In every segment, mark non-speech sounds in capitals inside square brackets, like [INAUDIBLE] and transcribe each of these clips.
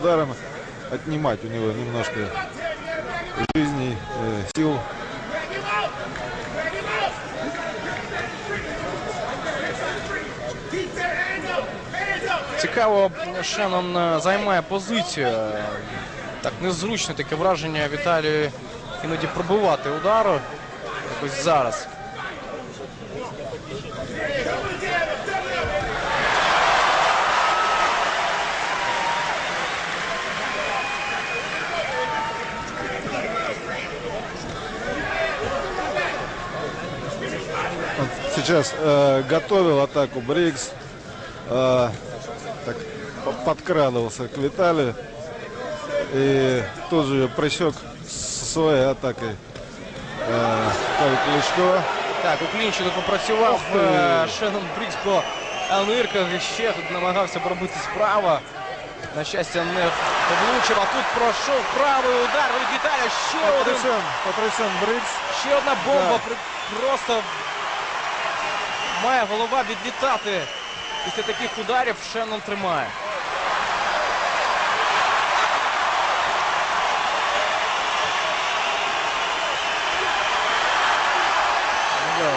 ударом отнимать у него немножко жизней, э, сил. Цікаво, Шеннон е, займає позицію. Так незручно таке враження Віталію іноді пробивати удару. Якось зараз. сейчас э, готовил атаку Брикс. э, так, по- подкрадывался к Виталию. И тут же ее просек с своей атакой. Э, Виталий Кличко. Так, у клінчі тут попрацював Ух ти. е, Шеннон Брікс по нирках і ще тут намагався пробити справа. На щастя, не влучив, а тут пройшов правий удар від Віталія. Ще один Потрясен, потрясен Брикс. Ще одна бомба. Да. При- Просто має голова відлітати. Після таких ударів Шеннон тримає. Да.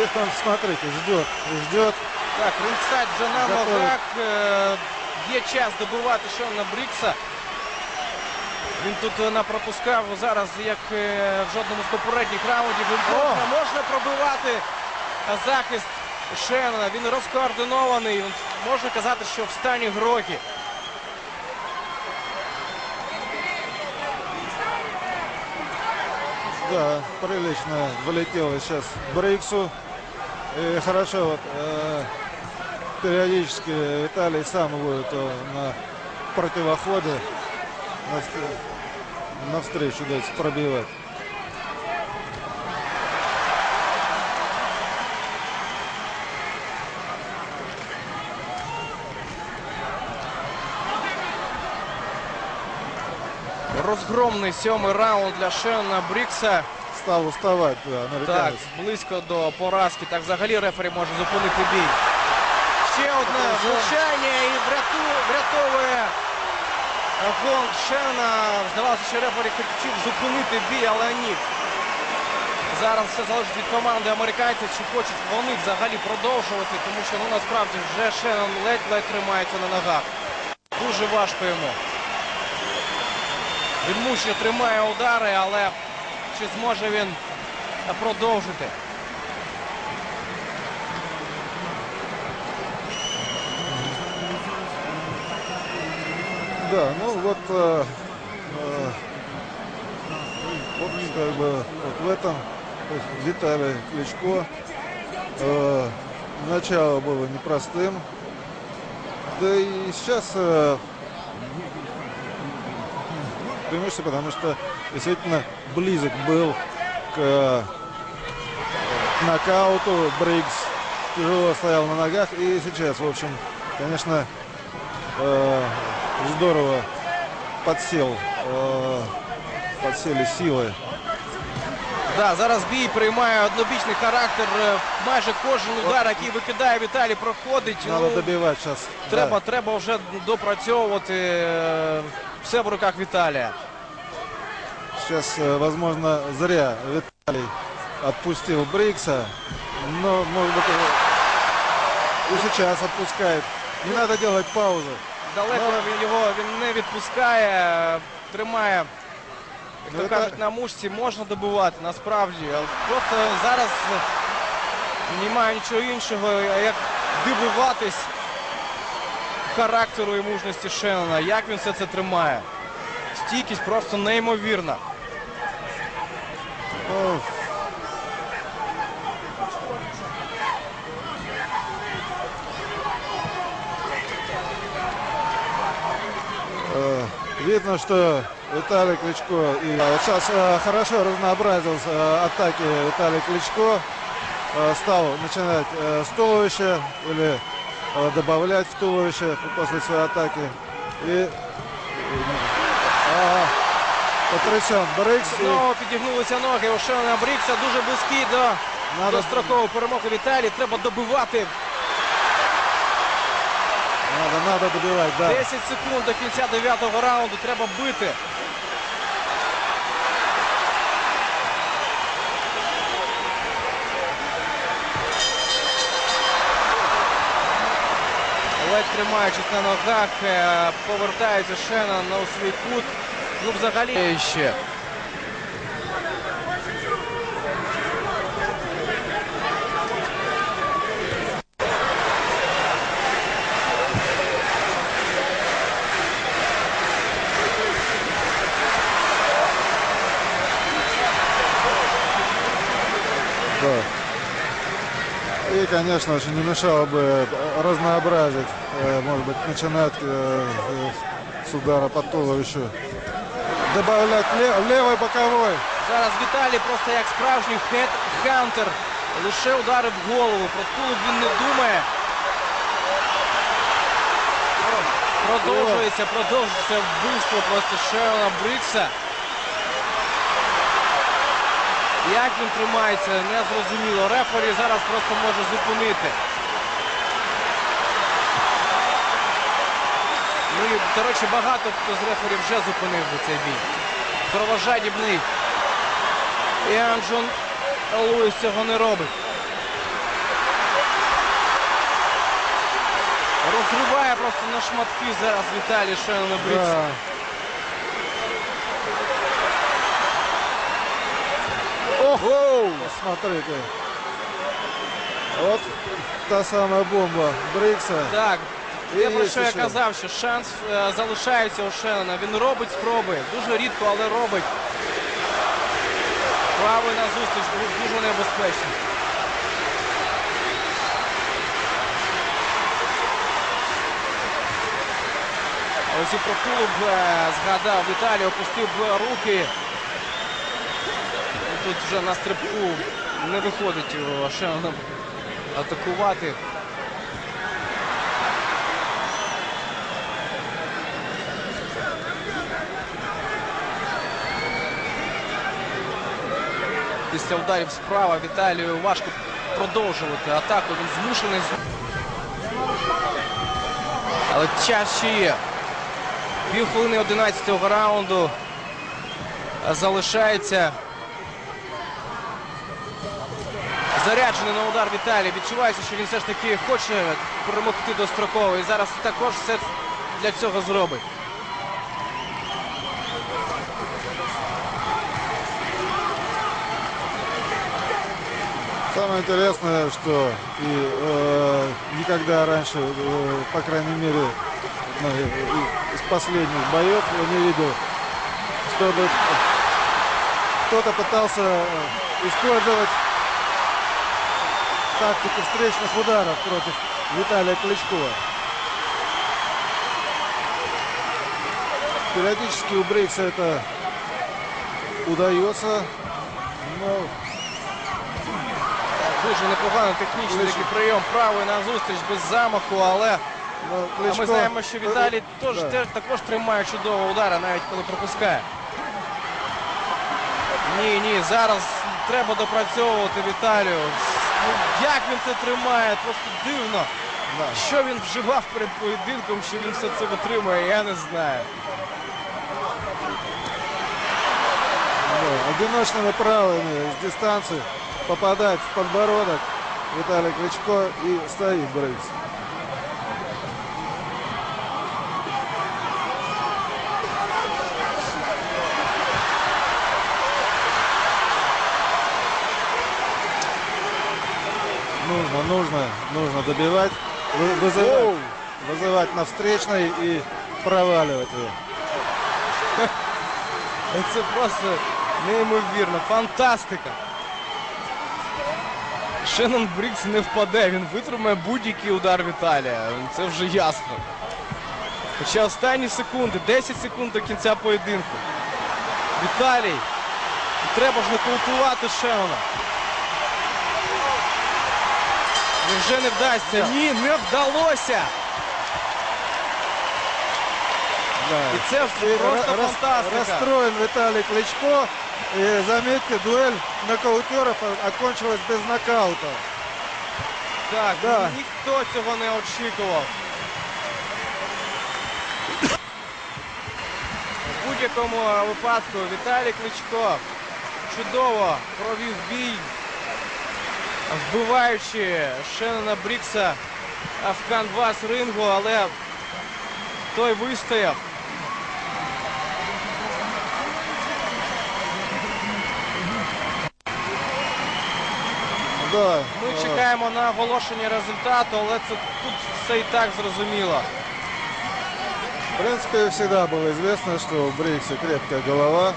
И там, смотрите, ждет, ждет. Так, рингсайд вже на Готовий. ногах. Е, Є час добивати Шеннона Брікса. Він тут е, напропускав зараз, як е, в жодному з попередніх раундів. Він можна, можна пробивати захист Шеннона. Він розкоординований. Він- Можна казати, що в стані грокі. Да, прилично вылетело сейчас Бриксу. И хорошо, вот э, периодически Виталий сам будет э, на противоходе навс- навстречу дать пробивать. Розгромний сьомий раунд для Шеннона Брікса. Стал уставать, да, Так, американец. близько до поразки. Так взагалі рефері може зупинити бій. Ще одне влучання і врятує, гонг Шена. Здавалося, що рефері хотів зупинити бій, але ні. Зараз все залежить від команди американців, чи хочуть вони взагалі продовжувати, тому що ну насправді вже Шеннон ледь-ледь тримається на ногах. Дуже важко йому. Він мучно тримає удари, але чи зможе він продовжити? Да, ну вот, э, э, вот как бы вот в этом то есть Виталий Кличко. э, начало было непростым. Да и сейчас э, преимущество, потому что действительно близок был к э, нокауту. Бриггс тяжело стоял на ногах. И сейчас, в общем, конечно, э, здорово подсел, э, подсели силы. Да, зараз бій приймає однобічний характер. Е, Майже кожен удар, який викидає Віталій, проходить. Надо Ну, добивать сейчас. треба, треба вже допрацьовувати. Е, Все в руках Віталія. Сейчас, э, возможно, зря Виталий отпустил Брикса. Но, может быть, э, и сейчас отпускает. Не надо делать паузы. Далеко Ну, він його він не відпускає, тримає, як Ну, то кажуть, на мушці можна добивати насправді. Але Просто зараз немає нічого іншого, як дивуватись характеру і мужності Шеннона, як він все це тримає. Стійкість просто неймовірна. Видно, что Виталий Кличко и а, вот сейчас э, хорошо разнообразился э, атаки Виталий Кличко. Э, Стал начинать э, с туловища или э, добавлять в туловище после своей атаки. И а, потрясен Брикс. и Знову підігнулися ноги у Шеннона Брікса. Дуже близький до Надо- дострокової перемоги Віталій. Треба добивати. Надо, надо добивать, да. 10 секунд до кінця 9 раунду. Треба бити. Ледь тримаючись на ногах, е, повертається Шеннон на свій кут. Ну, взагалі ще. Да. И, конечно, очень не мешало бы разнообразить, э, может быть, начинать э, э, с удара по туловищу. Добавлять ле- левый боковой. Зараз Віталій просто як справжній хед-хантер. Лише удари в голову. Про тулуб він не думає. Продовжується, продовжується вбивство просто Шерона Брикса. Як він тримається, не зрозуміло. Рефері зараз просто може зупинити. Ну і, до речі, багато хто з рефері вже зупинив би цей бій. Кровожадібний Іан Джон Луїс цього не робить. Розриває просто на шматки зараз Віталій Шеннона Брікса. Да. Ого! Смотрите. Вот та самая бомба Брикса. Так, я про що я ще. казав, що шанс е, залишається у Шеннона. Він робить спроби. Дуже рідко, але робить. Правий на зустріч дуже небезпечний. Ось і про клуб е, згадав Віталій, опустив е, руки. Тут вже на стрибку не виходить у Шеннона атакувати. Після ударів справа Віталію важко продовжувати атаку. Він змушений. Але час ще є. Півхвилини 11-го раунду залишається. Заряджений на удар Віталій. Відчувається, що він все ж таки хоче перемогти достроково. І зараз також все для цього зробить. Самое интересное, что и э, никогда раньше, э, по крайней мере, ну, и- и из последних боев я не видел, чтобы кто-то пытался э, использовать тактику встречных ударов против Виталия Кличко. Периодически у Брейкса это удается, но Дуже непогано технічний такий прийом правий на зустріч без замаху, але но а Кличко... ми знаємо, що Віталій теж, Да. теж також тримає чудово удари, навіть коли пропускає. Ні, ні, зараз треба допрацьовувати Віталію. Ну, як він це тримає? Просто дивно. Да. Що він вживав перед поєдинком, що він все це витримує, я не знаю. Да, одиночными правыми с дистанции попадать в подбородок Виталий Кличко и стоит Брейкс. Нужно, нужно, нужно добивать, вы- вызывать, Оу. вызывать на встречной и проваливать его. Це [LAUGHS] просто неймовірно, фантастика. Шеннон Брікс не впаде, він витримає будь-який удар Віталія. Це вже ясно. Хоча останні секунди, 10 секунд до кінця поєдинку. Віталій. Треба ж нокаутувати Шеннона. Невже не вдасться? Ні, не вдалося. Да. І це просто Рас- фантастика. Расстроен Виталий Кличко. И, заметьте, дуэль нокаутеров окончилась без нокаута. Так, Да. Ну, ніхто цього не очікував. В будь-якому випадку Віталій Кличко чудово провів бій вбиваючи Шеннона Брікса в канвас рингу, але той вистояв. Да, Ми э, чекаємо на оголошення результату, але це тут все і так зрозуміло. В принципе, всегда было известно, что у Брикса крепкая голова.